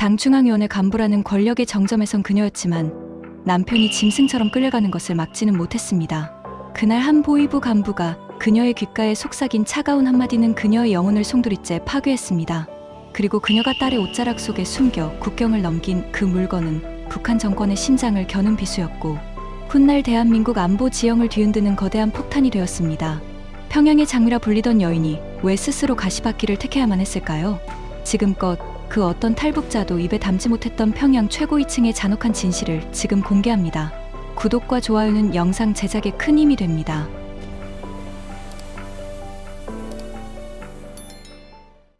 당 중앙위원회 간부라는 권력의 정점에 선 그녀였지만 남편이 짐승처럼 끌려가는 것을 막지는 못했습니다. 그날 한 보위부 간부가 그녀의 귓가에 속삭인 차가운 한마디는 그녀의 영혼을 송두리째 파괴했습니다. 그리고 그녀가 딸의 옷자락 속에 숨겨 국경을 넘긴 그 물건은 북한 정권의 심장을 겨눈 비수였고 훗날 대한민국 안보 지형을 뒤흔드는 거대한 폭탄이 되었습니다. 평양의 장미라 불리던 여인이 왜 스스로 가시밭길을 택해야만 했을까요? 지금껏 그 어떤 탈북자도 입에 담지 못했던 평양 최고 2층의 잔혹한 진실을 지금 공개합니다. 구독과 좋아요는 영상 제작에 큰 힘이 됩니다.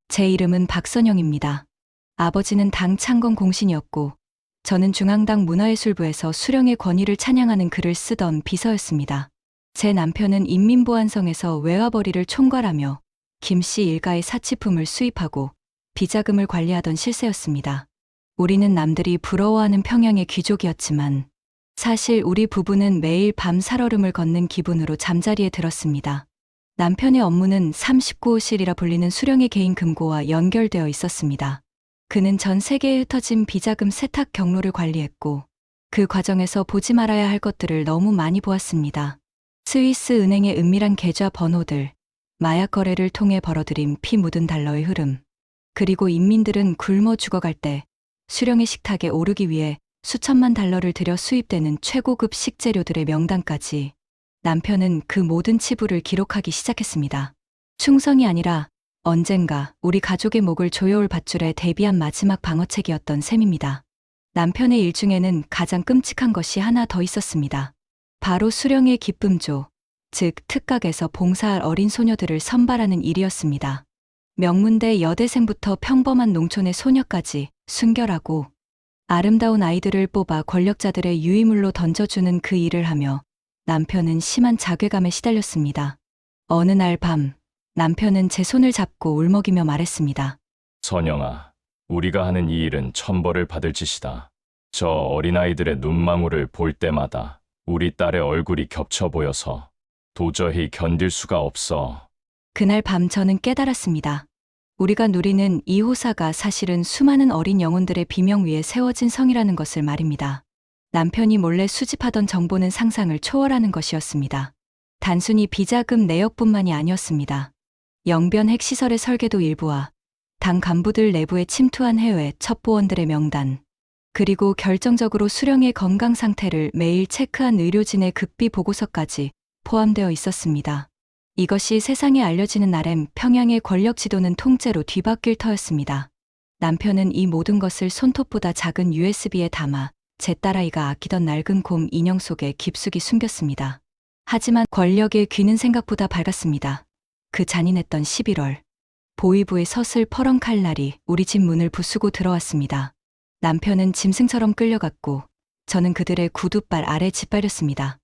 제 이름은 박선영입니다. 아버지는 당 창건 공신이었고 저는 중앙당 문화예술부에서 수령의 권위를 찬양하는 글을 쓰던 비서였습니다. 제 남편은 인민보안성에서 외화벌이를 총괄하며 김씨 일가의 사치품을 수입하고 비자금을 관리하던 실세였습니다. 우리는 남들이 부러워하는 평양의 귀족이었지만 사실 우리 부부는 매일 밤 살얼음을 걷는 기분으로 잠자리에 들었습니다. 남편의 업무는 39호실이라 불리는 수령의 개인 금고와 연결되어 있었습니다. 그는 전 세계에 흩어진 비자금 세탁 경로를 관리했고 그 과정에서 보지 말아야 할 것들을 너무 많이 보았습니다. 스위스 은행의 은밀한 계좌 번호들, 마약 거래를 통해 벌어들인 피 묻은 달러의 흐름, 그리고 인민들은 굶어 죽어갈 때 수령의 식탁에 오르기 위해 수천만 달러를 들여 수입되는 최고급 식재료들의 명단까지 남편은 그 모든 치부를 기록하기 시작했습니다. 충성이 아니라 언젠가 우리 가족의 목을 조여올 밧줄에 대비한 마지막 방어책이었던 셈입니다. 남편의 일 중에는 가장 끔찍한 것이 하나 더 있었습니다. 바로 수령의 기쁨조, 즉 특각에서 봉사할 어린 소녀들을 선발하는 일이었습니다. 명문대 여대생부터 평범한 농촌의 소녀까지 순결하고 아름다운 아이들을 뽑아 권력자들의 유이물로 던져주는 그 일을 하며 남편은 심한 자괴감에 시달렸습니다. 어느 날 밤, 남편은 제 손을 잡고 울먹이며 말했습니다. 선영아, 우리가 하는 이 일은 천벌을 받을 짓이다. 저 어린아이들의 눈망울을 볼 때마다 우리 딸의 얼굴이 겹쳐 보여서 도저히 견딜 수가 없어. 그날 밤 저는 깨달았습니다. 우리가 누리는 이 호사가 사실은 수많은 어린 영혼들의 비명 위에 세워진 성이라는 것을 말입니다. 남편이 몰래 수집하던 정보는 상상을 초월하는 것이었습니다. 단순히 비자금 내역뿐만이 아니었습니다. 영변 핵시설의 설계도 일부와 당 간부들 내부에 침투한 해외 첩보원들의 명단, 그리고 결정적으로 수령의 건강 상태를 매일 체크한 의료진의 급비 보고서까지 포함되어 있었습니다. 이것이 세상에 알려지는 날엔 평양의 권력 지도는 통째로 뒤바뀔 터였습니다. 남편은 이 모든 것을 손톱보다 작은 USB에 담아 제 딸아이가 아끼던 낡은 곰 인형 속에 깊숙이 숨겼습니다. 하지만 권력의 귀는 생각보다 밝았습니다. 그 잔인했던 11월. 보위부의 서슬 퍼런 칼날이 우리 집 문을 부수고 들어왔습니다. 남편은 짐승처럼 끌려갔고 저는 그들의 구두발 아래 짓밟렸습니다.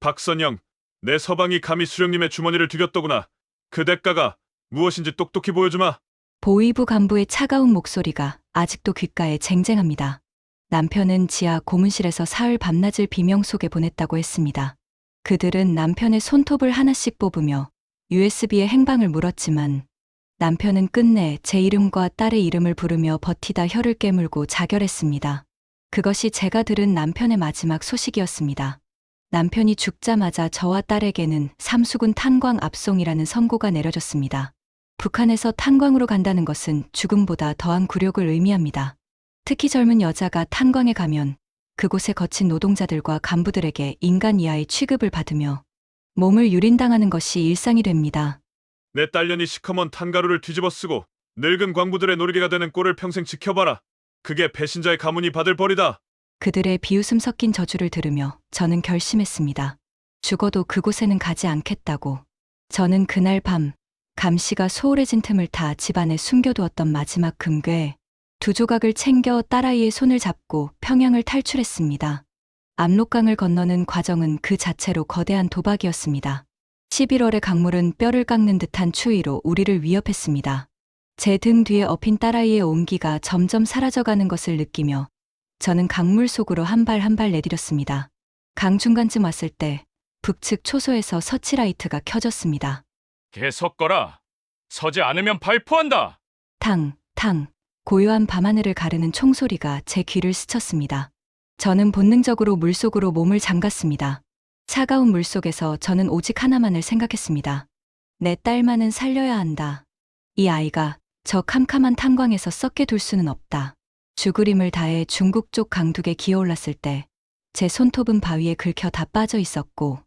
박선영, 내 서방이 감히 수령님의 주머니를 뒤렸더구나. 그 대가가 무엇인지 똑똑히 보여주마. 보위부 간부의 차가운 목소리가 아직도 귓가에 쟁쟁합니다. 남편은 지하 고문실에서 사흘 밤낮을 비명 속에 보냈다고 했습니다. 그들은 남편의 손톱을 하나씩 뽑으며 USB에 행방을 물었지만 남편은 끝내 제 이름과 딸의 이름을 부르며 버티다 혀를 깨물고 자결했습니다. 그것이 제가 들은 남편의 마지막 소식이었습니다. 남편이 죽자마자 저와 딸에게는 삼수군 탄광 압송이라는 선고가 내려졌습니다. 북한에서 탄광으로 간다는 것은 죽음보다 더한 굴욕을 의미합니다. 특히 젊은 여자가 탄광에 가면 그곳에 거친 노동자들과 간부들에게 인간 이하의 취급을 받으며 몸을 유린당하는 것이 일상이 됩니다. 내 딸년이 시커먼 탄가루를 뒤집어 쓰고 늙은 광부들의 놀이개가 되는 꼴을 평생 지켜봐라. 그게 배신자의 가문이 받을 벌이다. 그들의 비웃음 섞인 저주를 들으며 저는 결심했습니다. 죽어도 그곳에는 가지 않겠다고. 저는 그날 밤 감시가 소홀해진 틈을 타 집안에 숨겨두었던 마지막 금괴 두 조각을 챙겨 딸아이의 손을 잡고 평양을 탈출했습니다. 압록강을 건너는 과정은 그 자체로 거대한 도박이었습니다. 11월의 강물은 뼈를 깎는 듯한 추위로 우리를 위협했습니다. 제 등 뒤에 엎인 딸아이의 온기가 점점 사라져가는 것을 느끼며 저는 강물 속으로 한 발 한 발 내디뎠습니다. 강 중간쯤 왔을 때 북측 초소에서 서치라이트가 켜졌습니다. 계속 거라. 서지 않으면 발포한다. 탕, 탕. 고요한 밤하늘을 가르는 총소리가 제 귀를 스쳤습니다. 저는 본능적으로 물속으로 몸을 잠갔습니다. 차가운 물속에서 저는 오직 하나만을 생각했습니다. 내 딸만은 살려야 한다. 이 아이가 저 캄캄한 탄광에서 썩게 둘 수는 없다. 죽으림을 다해 중국 쪽 강둑에 기어올랐을 때 제 손톱은 바위에 긁혀 다 빠져 있었고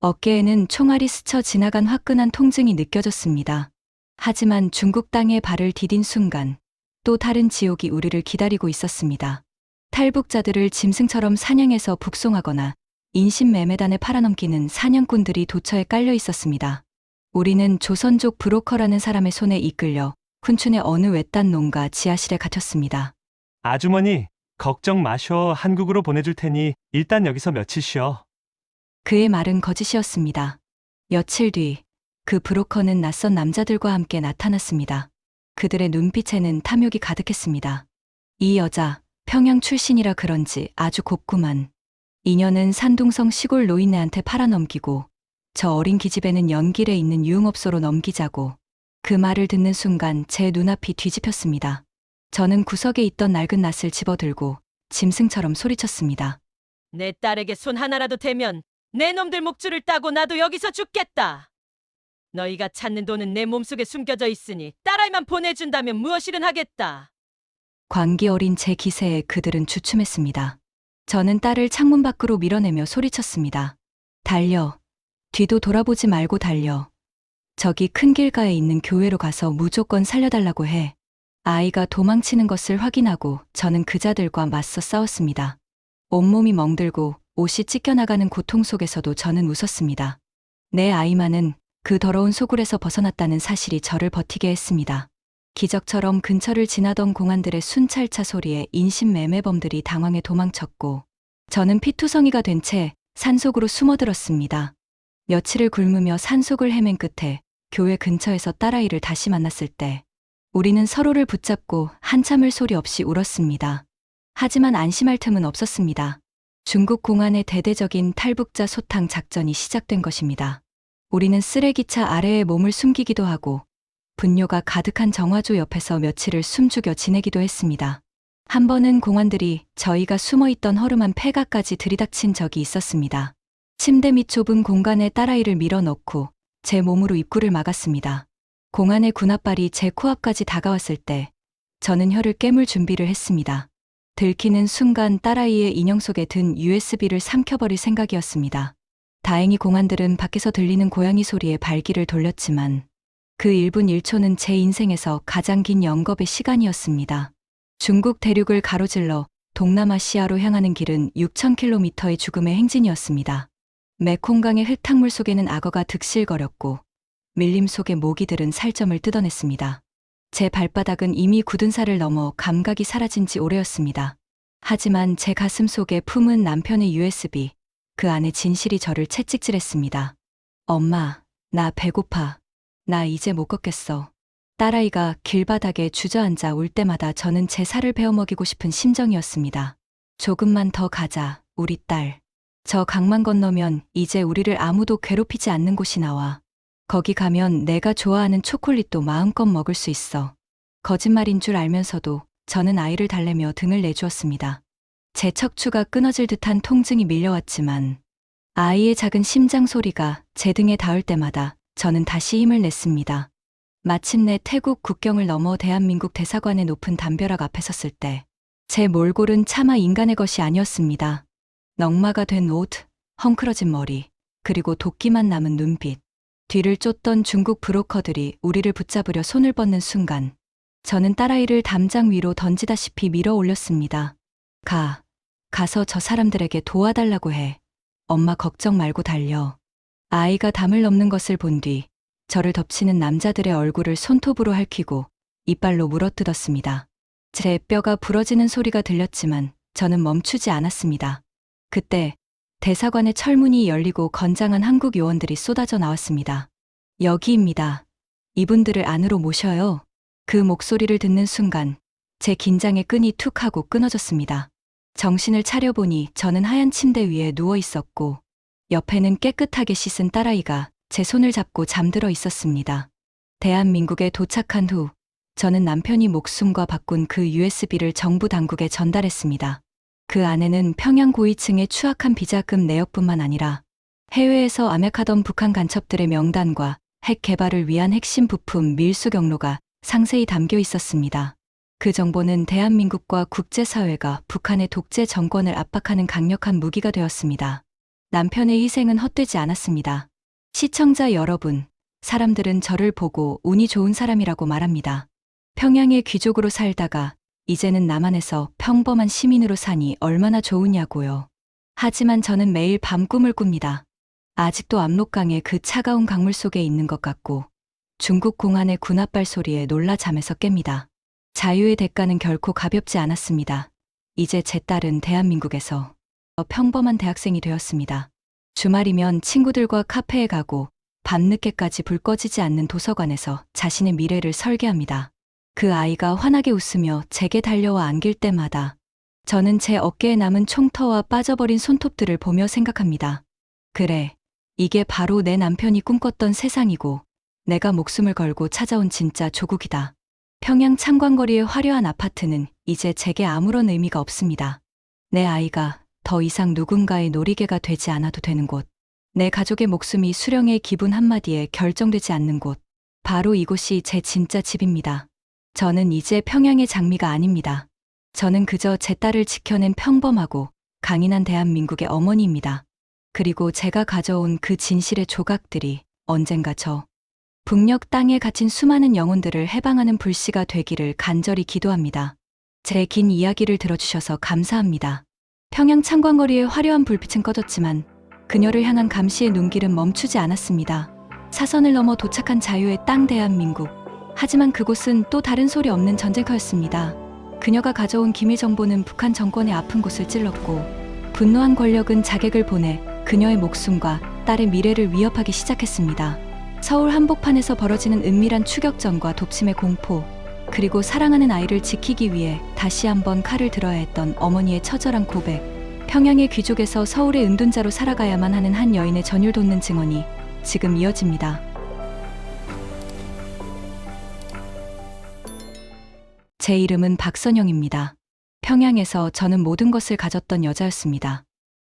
어깨에는 총알이 스쳐 지나간 화끈한 통증이 느껴졌습니다. 하지만 중국 땅에 발을 디딘 순간 또 다른 지옥이 우리를 기다리고 있었습니다. 탈북자들을 짐승처럼 사냥해서 북송하거나 인신매매단에 팔아넘기는 사냥꾼들이 도처에 깔려 있었습니다. 우리는 조선족 브로커라는 사람의 손에 이끌려 훈춘의 어느 외딴 농가 지하실에 갇혔습니다. 아주머니, 걱정 마셔. 한국으로 보내줄 테니 일단 여기서 며칠 쉬어. 그의 말은 거짓이었습니다. 며칠 뒤, 그 브로커는 낯선 남자들과 함께 나타났습니다. 그들의 눈빛에는 탐욕이 가득했습니다. 이 여자, 평양 출신이라 그런지 아주 곱구만. 이녀는 산둥성 시골 노인네한테 팔아넘기고, 저 어린 기집애는 연길에 있는 유흥업소로 넘기자고. 그 말을 듣는 순간 제 눈앞이 뒤집혔습니다. 저는 구석에 있던 낡은 낫을 집어들고 짐승처럼 소리쳤습니다. 내 딸에게 손 하나라도 대면 내 놈들 목줄을 따고 나도 여기서 죽겠다. 너희가 찾는 돈은 내 몸속에 숨겨져 있으니 딸아이만 보내준다면 무엇이든 하겠다. 광기 어린 제 기세에 그들은 주춤했습니다. 저는 딸을 창문 밖으로 밀어내며 소리쳤습니다. 달려. 뒤도 돌아보지 말고 달려. 저기 큰 길가에 있는 교회로 가서 무조건 살려달라고 해. 아이가 도망치는 것을 확인하고 저는 그자들과 맞서 싸웠습니다. 온몸이 멍들고 옷이 찢겨나가는 고통 속에서도 저는 웃었습니다. 내 아이만은 그 더러운 소굴에서 벗어났다는 사실이 저를 버티게 했습니다. 기적처럼 근처를 지나던 공안들의 순찰차 소리에 인신매매범들이 당황해 도망쳤고 저는 피투성이가 된 채 산속으로 숨어들었습니다. 며칠을 굶으며 산속을 헤맨 끝에 교회 근처에서 딸아이를 다시 만났을 때 우리는 서로를 붙잡고 한참을 소리 없이 울었습니다. 하지만 안심할 틈은 없었습니다. 중국 공안의 대대적인 탈북자 소탕 작전이 시작된 것입니다. 우리는 쓰레기차 아래에 몸을 숨기기도 하고 분뇨가 가득한 정화조 옆에서 며칠을 숨죽여 지내기도 했습니다. 한 번은 공안들이 저희가 숨어 있던 허름한 폐가까지 들이닥친 적이 있었습니다. 침대 밑 좁은 공간에 딸아이를 밀어넣고 제 몸으로 입구를 막았습니다. 공안의 군합발이 제 코앞까지 다가왔을 때 저는 혀를 깨물 준비를 했습니다. 들키는 순간 딸아이의 인형 속에 든 USB를 삼켜버릴 생각이었습니다. 다행히 공안들은 밖에서 들리는 고양이 소리에 발기를 돌렸지만 그 1분 1초는 제 인생에서 가장 긴 영겁의 시간이었습니다. 중국 대륙을 가로질러 동남아시아로 향하는 길은 6,000km의 죽음의 행진이었습니다. 메콩강의 흙탕물 속에는 악어가 득실거렸고 밀림 속의 모기 들은 살점을 뜯어냈습니다. 제 발바닥은 이미 굳은 살을 넘어 감각이 사라진 지 오래였습니다. 하지만 제 가슴 속에 품은 남편의 USB, 그 안에 진실이 저를 채찍질했습니다. 엄마, 나 배고파. 나 이제 못 걷겠어. 딸아이가 길바닥에 주저앉아 울 때마다 저는 제 살을 베어먹이고 싶은 심정이었습니다. 조금만 더 가자, 우리 딸. 저 강만 건너면 이제 우리를 아무도 괴롭히지 않는 곳이 나와. 거기 가면 내가 좋아하는 초콜릿도 마음껏 먹을 수 있어. 거짓말인 줄 알면서도 저는 아이를 달래며 등을 내주었습니다. 제 척추가 끊어질 듯한 통증이 밀려왔지만 아이의 작은 심장 소리가 제 등에 닿을 때마다 저는 다시 힘을 냈습니다. 마침내 태국 국경을 넘어 대한민국 대사관의 높은 담벼락 앞에 섰을 때 제 몰골은 차마 인간의 것이 아니었습니다. 넝마가 된 옷, 헝클어진 머리, 그리고 도끼만 남은 눈빛. 뒤를 쫓던 중국 브로커들이 우리를 붙잡으려 손을 뻗는 순간 저는 딸아이를 담장 위로 던지다시피 밀어 올렸습니다. 가, 가서 저 사람들에게 도와달라고 해. 엄마 걱정 말고 달려. 아이가 담을 넘는 것을 본 뒤 저를 덮치는 남자들의 얼굴을 손톱으로 핥히고 이빨로 물어뜯었습니다. 제 뼈가 부러지는 소리가 들렸지만 저는 멈추지 않았습니다. 그때 대사관의 철문이 열리고 건장한 한국 요원들이 쏟아져 나왔습니다. 여기입니다. 이분들을 안으로 모셔요. 그 목소리를 듣는 순간 제 긴장의 끈이 툭 하고 끊어졌습니다. 정신을 차려보니 저는 하얀 침대 위에 누워 있었고 옆에는 깨끗하게 씻은 딸아이가 제 손을 잡고 잠들어 있었습니다. 대한민국에 도착한 후 저는 남편이 목숨과 바꾼 그 USB를 정부 당국에 전달했습니다. 그 안에는 평양 고위층의 추악한 비자금 내역뿐만 아니라 해외에서 암약하던 북한 간첩들의 명단과 핵 개발을 위한 핵심 부품 밀수 경로가 상세히 담겨 있었습니다. 그 정보는 대한민국과 국제사회가 북한의 독재 정권을 압박하는 강력한 무기가 되었습니다. 남편의 희생은 헛되지 않았습니다. 시청자 여러분, 사람들은 저를 보고 운이 좋은 사람이라고 말합니다. 평양의 귀족으로 살다가 이제는 남한에서 평범한 시민으로 사니 얼마나 좋으냐고요. 하지만 저는 매일 밤 꿈을 꿉니다. 아직도 압록강의 그 차가운 강물 속에 있는 것 같고 중국 공안의 군합발 소리에 놀라 잠에서 깹니다. 자유의 대가는 결코 가볍지 않았습니다. 이제 제 딸은 대한민국에서 평범한 대학생이 되었습니다. 주말이면 친구들과 카페에 가고 밤늦게까지 불 꺼지지 않는 도서관에서 자신의 미래를 설계합니다. 그 아이가 환하게 웃으며 제게 달려와 안길 때마다 저는 제 어깨에 남은 총터와 빠져버린 손톱들을 보며 생각합니다. 그래, 이게 바로 내 남편이 꿈꿨던 세상이고 내가 목숨을 걸고 찾아온 진짜 조국이다. 평양 창광거리의 화려한 아파트는 이제 제게 아무런 의미가 없습니다. 내 아이가 더 이상 누군가의 놀이개가 되지 않아도 되는 곳. 내 가족의 목숨이 수령의 기분 한마디에 결정되지 않는 곳. 바로 이곳이 제 진짜 집입니다. 저는 이제 평양의 장미가 아닙니다. 저는 그저 제 딸을 지켜낸 평범하고 강인한 대한민국의 어머니입니다. 그리고 제가 가져온 그 진실의 조각들이 언젠가 저 북녘 땅에 갇힌 수많은 영혼들을 해방하는 불씨가 되기를 간절히 기도합니다. 제 긴 이야기를 들어주셔서 감사합니다. 평양 창광거리의 화려한 불빛은 꺼졌지만 그녀를 향한 감시의 눈길은 멈추지 않았습니다. 사선을 넘어 도착한 자유의 땅 대한민국. 하지만 그곳은 또 다른 소리 없는 전쟁터였습니다. 그녀가 가져온 기밀 정보는 북한 정권의 아픈 곳을 찔렀고 분노한 권력은 자객을 보내 그녀의 목숨과 딸의 미래를 위협하기 시작했습니다. 서울 한복판에서 벌어지는 은밀한 추격전과 독침의 공포, 그리고 사랑하는 아이를 지키기 위해 다시 한번 칼을 들어야 했던 어머니의 처절한 고백, 평양의 귀족에서 서울의 은둔자로 살아가야만 하는 한 여인의 전율 돋는 증언이 지금 이어집니다. 제 이름은 박선영입니다. 평양에서 저는 모든 것을 가졌던 여자였습니다.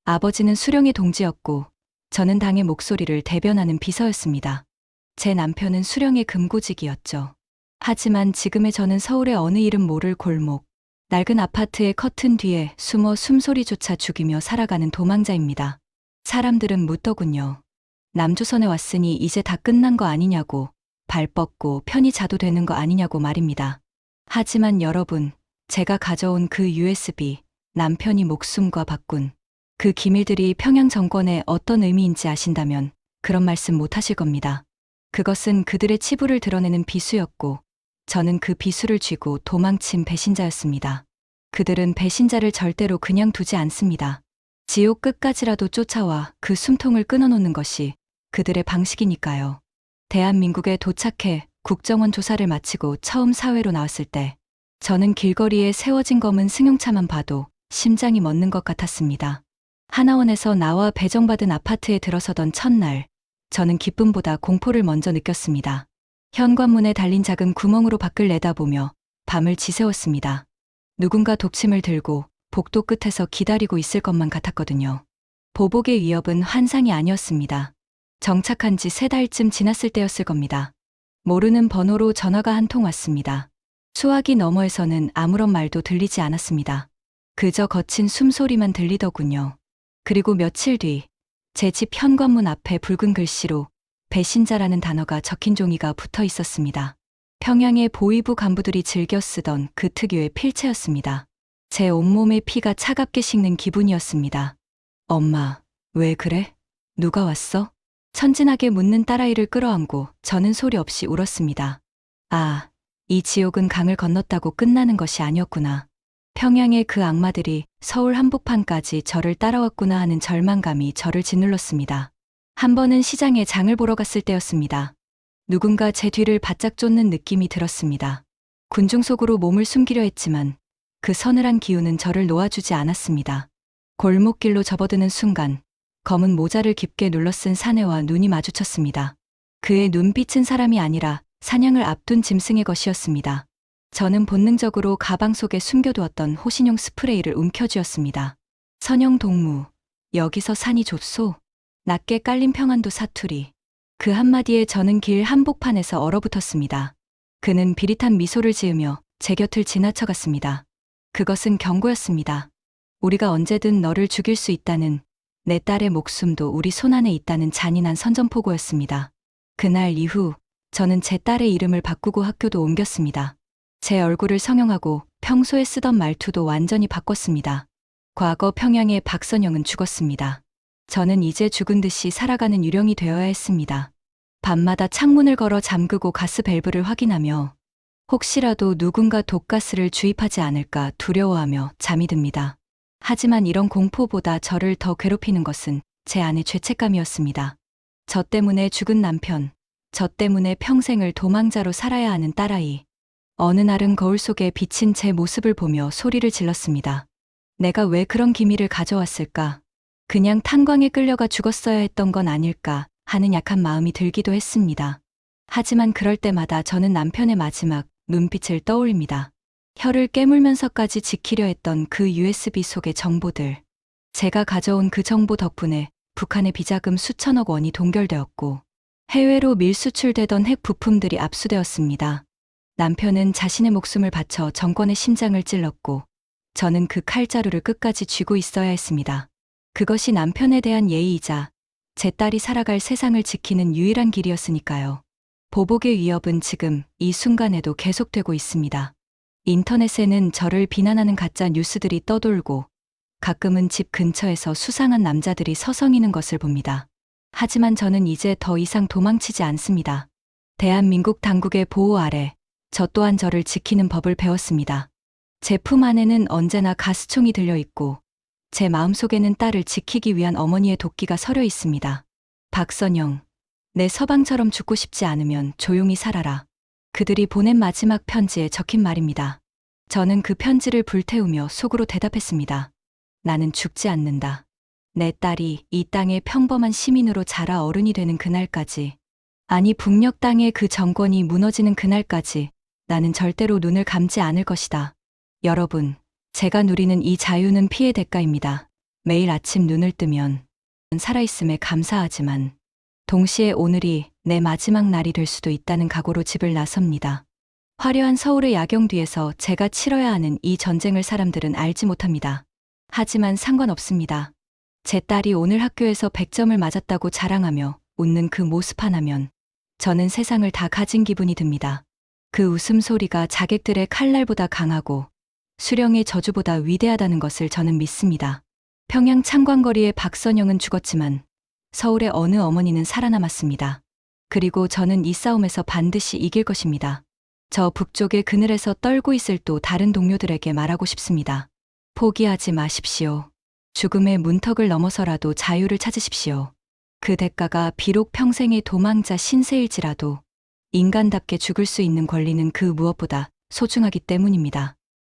아버지는 수령의 동지였고, 저는 당의 목소리를 대변하는 비서였습니다. 제 남편은 수령의 금고직이었죠. 하지만 지금의 저는 서울의 어느 이름 모를 골목, 낡은 아파트의 커튼 뒤에 숨어 숨소리조차 죽이며 살아가는 도망자입니다. 사람들은 묻더군요. 남조선에 왔으니 이제 다 끝난 거 아니냐고, 발 뻗고 편히 자도 되는 거 아니냐고 말입니다. 하지만 여러분, 제가 가져온 그 USB, 남편이 목숨과 바꾼 그 기밀들이 평양 정권에 어떤 의미인지 아신다면 그런 말씀 못 하실 겁니다. 그것은 그들의 치부를 드러내는 비수였고, 저는 그 비수를 쥐고 도망친 배신자였습니다. 그들은 배신자를 절대로 그냥 두지 않습니다. 지옥 끝까지라도 쫓아와 그 숨통을 끊어놓는 것이 그들의 방식이니까요. 대한민국에 도착해 국정원 조사를 마치고 처음 사회로 나왔을 때, 저는 길거리에 세워진 검은 승용차만 봐도 심장이 멎는 것 같았습니다. 하나원에서 나와 배정받은 아파트에 들어서던 첫날, 저는 기쁨보다 공포를 먼저 느꼈습니다. 현관문에 달린 작은 구멍으로 밖을 내다보며 밤을 지새웠습니다. 누군가 독침을 들고 복도 끝에서 기다리고 있을 것만 같았거든요. 보복의 위협은 환상이 아니었습니다. 정착한 지 세 달쯤 지났을 때였을 겁니다. 모르는 번호로 전화가 한 통 왔습니다. 수화기 너머에서는 아무런 말도 들리지 않았습니다. 그저 거친 숨소리만 들리더군요. 그리고 며칠 뒤, 제 집 현관문 앞에 붉은 글씨로 배신자라는 단어가 적힌 종이가 붙어 있었습니다. 평양의 보위부 간부들이 즐겨 쓰던 그 특유의 필체였습니다. 제 온몸의 피가 차갑게 식는 기분이었습니다. 엄마, 왜 그래? 누가 왔어? 천진하게 묻는 딸아이를 끌어안고 저는 소리 없이 울었습니다. 아, 이 지옥은 강을 건넜다고 끝나는 것이 아니었구나. 평양의 그 악마들이 서울 한복판까지 저를 따라왔구나 하는 절망감이 저를 짓눌렀습니다. 한 번은 시장에 장을 보러 갔을 때였습니다. 누군가 제 뒤를 바짝 쫓는 느낌이 들었습니다. 군중 속으로 몸을 숨기려 했지만 그 서늘한 기운은 저를 놓아주지 않았습니다. 골목길로 접어드는 순간 검은 모자를 깊게 눌러쓴 사내와 눈이 마주쳤습니다. 그의 눈빛은 사람이 아니라 사냥을 앞둔 짐승의 것이었습니다. 저는 본능적으로 가방 속에 숨겨두었던 호신용 스프레이를 움켜쥐었습니다. 선영 동무, 여기서 산이 좋소. 낮게 깔린 평안도 사투리. 그 한마디에 저는 길 한복판에서 얼어붙었습니다. 그는 비릿한 미소를 지으며 제 곁을 지나쳐갔습니다. 그것은 경고였습니다. 우리가 언제든 너를 죽일 수 있다는 내 딸의 목숨도 우리 손안에 있다는 잔인한 선전포고였습니다. 그날 이후 저는 제 딸의 이름을 바꾸고 학교도 옮겼습니다. 제 얼굴을 성형하고 평소에 쓰던 말투도 완전히 바꿨습니다. 과거 평양의 박선영은 죽었습니다. 저는 이제 죽은 듯이 살아가는 유령이 되어야 했습니다. 밤마다 창문을 걸어 잠그고 가스 밸브를 확인하며 혹시라도 누군가 독가스를 주입하지 않을까 두려워하며 잠이 듭니다. 하지만 이런 공포보다 저를 더 괴롭히는 것은 제 안의 죄책감이었습니다. 저 때문에 죽은 남편, 저 때문에 평생을 도망자로 살아야 하는 딸아이. 어느 날은 거울 속에 비친 제 모습을 보며 소리를 질렀습니다. 내가 왜 그런 기미를 가져왔을까? 그냥 탄광에 끌려가 죽었어야 했던 건 아닐까 하는 약한 마음이 들기도 했습니다. 하지만 그럴 때마다 저는 남편의 마지막 눈빛을 떠올립니다. 혀를 깨물면서까지 지키려 했던 그 USB 속의 정보들. 제가 가져온 그 정보 덕분에 북한의 비자금 수천억 원이 동결되었고 해외로 밀수출되던 핵 부품들이 압수되었습니다. 남편은 자신의 목숨을 바쳐 정권의 심장을 찔렀고 저는 그 칼자루를 끝까지 쥐고 있어야 했습니다. 그것이 남편에 대한 예의이자 제 딸이 살아갈 세상을 지키는 유일한 길이었으니까요. 보복의 위협은 지금 이 순간에도 계속되고 있습니다. 인터넷에는 저를 비난하는 가짜 뉴스들이 떠돌고 가끔은 집 근처에서 수상한 남자들이 서성이는 것을 봅니다. 하지만 저는 이제 더 이상 도망치지 않습니다. 대한민국 당국의 보호 아래 저 또한 저를 지키는 법을 배웠습니다. 제품 안에는 언제나 가스총이 들려 있고 제 마음속에는 딸을 지키기 위한 어머니의 도끼가 서려 있습니다. 박선영, 내 서방처럼 죽고 싶지 않으면 조용히 살아라. 그들이 보낸 마지막 편지에 적힌 말입니다. 저는 그 편지를 불태우며 속으로 대답했습니다. 나는 죽지 않는다. 내 딸이 이 땅의 평범한 시민으로 자라 어른이 되는 그날까지, 아니 북녘 땅의 그 정권이 무너지는 그날까지 나는 절대로 눈을 감지 않을 것이다. 여러분, 제가 누리는 이 자유는 피해 대가입니다. 매일 아침 눈을 뜨면 살아있음에 감사하지만 동시에 오늘이 내 마지막 날이 될 수도 있다는 각오로 집을 나섭니다. 화려한 서울의 야경 뒤에서 제가 치러야 하는 이 전쟁을 사람들은 알지 못합니다. 하지만 상관없습니다. 제 딸이 오늘 학교에서 100점을 맞았다고 자랑하며 웃는 그 모습 하나면 저는 세상을 다 가진 기분이 듭니다. 그 웃음소리가 자객들의 칼날보다 강하고 수령의 저주보다 위대하다는 것을 저는 믿습니다. 평양 창광거리의 박선영은 죽었지만 서울의 어느 어머니는 살아남았습니다. 그리고 저는 이 싸움에서 반드시 이길 것입니다. 저 북쪽의 그늘에서 떨고 있을 또 다른 동료들에게 말하고 싶습니다. 포기하지 마십시오. 죽음의 문턱을 넘어서라도 자유를 찾으십시오. 그 대가가 비록 평생의 도망자 신세일지라도 인간답게 죽을 수 있는 권리는 그 무엇보다 소중하기 때문입니다.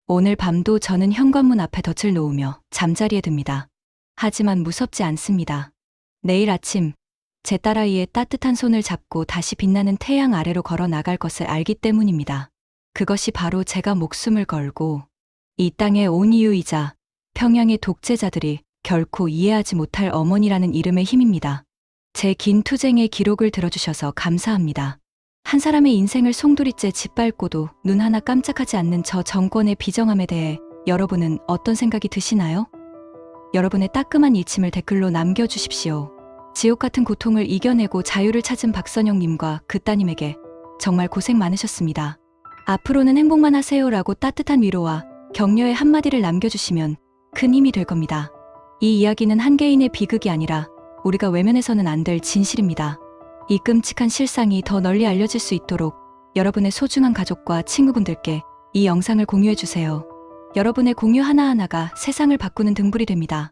오늘 밤도 저는 현관문 앞에 덫을 놓으며 잠자리에 듭니다. 하지만 무섭지 않습니다. 내일 아침 제 딸아이의 따뜻한 손을 잡고 다시 빛나는 태양 아래로 걸어 나갈 것을 알기 때문입니다. 그것이 바로 제가 목숨을 걸고 이 땅에 온 이유이자 평양의 독재자들이 결코 이해하지 못할 어머니라는 이름의 힘입니다. 제 긴 투쟁의 기록을 들어주셔서 감사합니다. 한 사람의 인생을 송두리째 짓밟고도 눈 하나 깜짝하지 않는 저 정권의 비정함에 대해 여러분은 어떤 생각이 드시나요? 여러분의 따끔한 일침을 댓글로 남겨주십시오. 지옥 같은 고통을 이겨내고 자유를 찾은 박선영님과 그 따님에게 정말 고생 많으셨습니다. 앞으로는 행복만 하세요라고 따뜻한 위로와 격려의 한마디를 남겨주시면 큰 힘이 될 겁니다. 이 이야기는 한 개인의 비극이 아니라 우리가 외면해서는 안 될 진실입니다. 이 끔찍한 실상이 더 널리 알려질 수 있도록 여러분의 소중한 가족과 친구분들께 이 영상을 공유해 주세요. 여러분의 공유 하나하나가 세상을 바꾸는 등불이 됩니다.